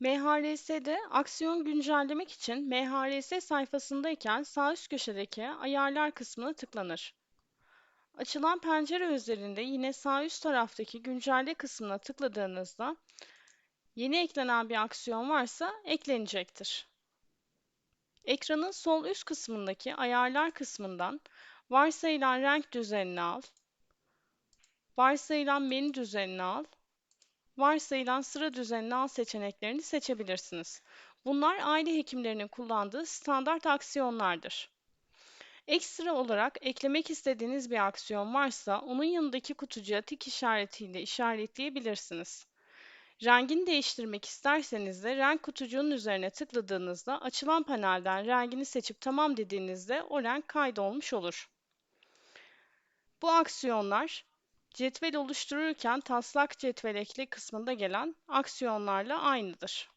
MHRS'de aksiyon güncellemek için MHRS sayfasındayken sağ üst köşedeki Ayarlar kısmına tıklanır. Açılan pencere üzerinde yine sağ üst taraftaki Güncelle kısmına tıkladığınızda yeni eklenen bir aksiyon varsa eklenecektir. Ekranın sol üst kısmındaki Ayarlar kısmından Varsayılan renk düzenini al, Varsayılan menü düzenini al varsayılan sıra düzenini al seçeneklerini seçebilirsiniz. Bunlar aile hekimlerinin kullandığı standart aksiyonlardır. Ekstra olarak eklemek istediğiniz bir aksiyon varsa onun yanındaki kutucuğa tik işaretiyle işaretleyebilirsiniz. Rengini değiştirmek isterseniz de renk kutucuğunun üzerine tıkladığınızda açılan panelden rengini seçip tamam dediğinizde o renk kaydolmuş olur. Bu aksiyonlar Cetvel oluştururken taslak cetvel ekle kısmında gelen aksiyonlarla aynıdır.